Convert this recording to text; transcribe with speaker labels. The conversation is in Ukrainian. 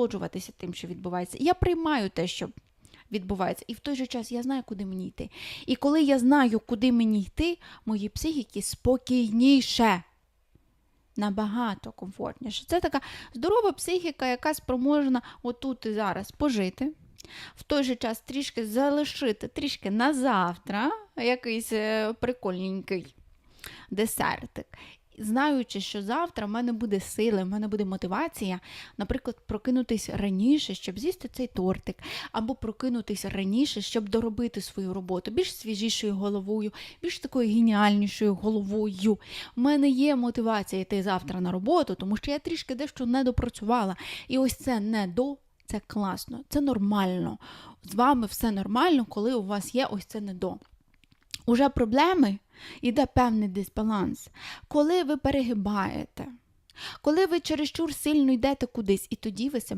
Speaker 1: насолоджуватися тим, що відбувається. Я приймаю те, що відбувається, і в той же час я знаю, куди мені йти. І коли я знаю, куди мені йти, моїй психіки спокійніше. Набагато комфортніше. Це така здорова психіка, яка спроможна отут і зараз пожити, в той же час трішки залишити, трішки на завтра якийсь е, прикольненький десертик. Знаючи, що завтра в мене буде сили, в мене буде мотивація, наприклад, прокинутись раніше, щоб з'їсти цей тортик, або прокинутись раніше, щоб доробити свою роботу більш свіжішою головою, більш такою геніальнішою головою. У мене є мотивація йти завтра на роботу, тому що я трішки дещо не допрацювала. І ось це не до. Це класно, це нормально. З вами все нормально, коли у вас є ось це не до. Уже проблеми іде певний дисбаланс. Коли ви перегибаєте, коли ви чересчур сильно йдете кудись, і тоді ви себе